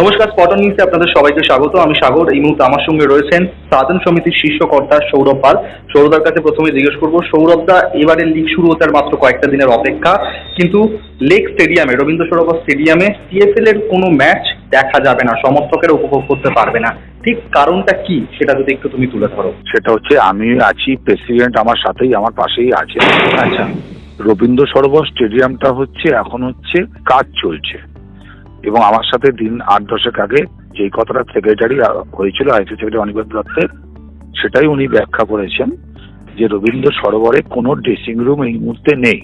নমস্কার স্পটন নিউজে আপনাদের সবাইকে স্বাগত। আমি সাগর এই মুহূর্তে আমার সঙ্গে রয়েছেন সাধন সমিতির শীর্ষ কর্তা সৌরভ পাল। সৌরভদার কাছে প্রথমে জিজ্ঞেস করব সৌরভদা এবারে লিগ শুরু হতে আর মাত্র কয়েকটা দিনের অপেক্ষা কিন্তু লেক স্টেডিয়ামে রবীন্দ্র সরোবর স্টেডিয়ামে সিএফএল এর কোনো ম্যাচ দেখা যাবে না সমর্থকেরা উপভোগ করতে পারবে না। ঠিক কারণটা কি সেটা যদি একটু তুমি তুলে ধরো। সেটা হচ্ছে আমি আছি প্রেসিডেন্ট আমার সাথেই আমার পাশেই আছে। আচ্ছা। রবীন্দ্র সরোবর স্টেডিয়ামটা হচ্ছে এখন হচ্ছে কাজ চলছে। এবং আমার সাথে দিন আট দশেক আগে যেই কথাটা সেক্রেটারি হয়েছিল আইসি সেক্রেটারি অনির্বাণ দত্তের সেটাই উনি ব্যাখ্যা করেছেন যে রবীন্দ্র সরোবরে কোনো ড্রেসিং রুম এই মুহূর্তে নেই।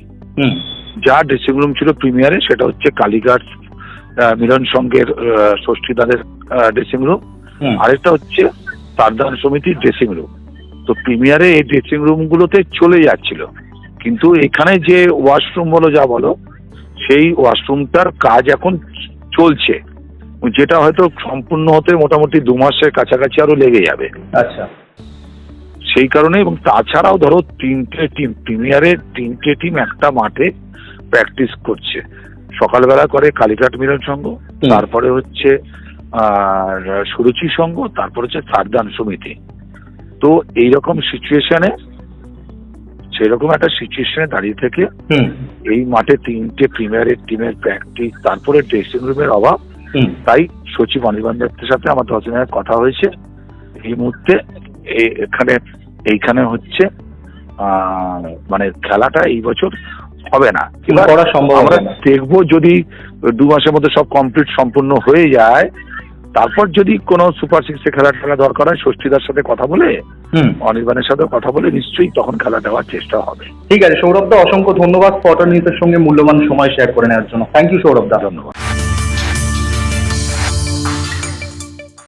যা ড্রেসিং রুম ছিল প্রিমিয়ারে সেটা হচ্ছে কালীঘাট মিলন সংঘের আহ, ষষ্ঠীদারের ড্রেসিং রুম আরেকটা হচ্ছে তারদান সমিতির ড্রেসিং রুম তো প্রিমিয়ারে এই ড্রেসিং রুম গুলোতে চলে যাচ্ছিল। কিন্তু এখানে যে ওয়াশরুম বলো যা বলো সেই ওয়াশরুমটার কাজ এখন চলছে। যেটা হয়তো সম্পূর্ণ হতে মোটামুটি দু মাসের কাছাকাছি আরও লেগে যাবে। আচ্ছা। সেই কারণে এবং তাছাড়াও ধরো তিনটে টিম প্রিমিয়ারে তিনটে টিম একটা মাঠে প্র্যাকটিস করছে। সকালবেলা করে কালীঘাট মিলন সংঘ তারপরে হচ্ছে আর সুরুচি সংঘ তারপর হচ্ছে সারদান সমিতি। তো এইরকম সিচুয়েশনে সেরকম একটা সিচুয়েশনে দাঁড়িয়ে থেকে এই মাঠে তিনটে প্রিমিয়ারের টিমের প্র্যাকটিস তারপরে ড্রেসিং রুমের অভাব। তাই সচিব অনির্বাণ দত্তের সাথে আমার দশ দিনের কথা হয়েছে। এই মুহূর্তে এখানে এইখানে হচ্ছে মানে খেলাটা এই বছর হবে না। এবার করা সম্ভব আমরা হবে দেখব যদি দু মাসের মধ্যে সব কমপ্লিট সম্পূর্ণ হয়ে যায় তারপর যদি কোনো সুপার সিক্সে খেলা টেলা দরকার হয় ষষ্ঠীদার সাথে কথা বলে হুম। অনির্বাণের সাথে কথা বলে নিশ্চয়ই তখন খেলা দেওয়ার চেষ্টা হবে। ঠিক আছে সৌরভদা অসংখ্য ধন্যবাদ। স্পটন নিউজের সঙ্গে মূল্যবান সময় শেয়ার করে নেওয়ার জন্য। Thank you Sourav da. ধন্যবাদ।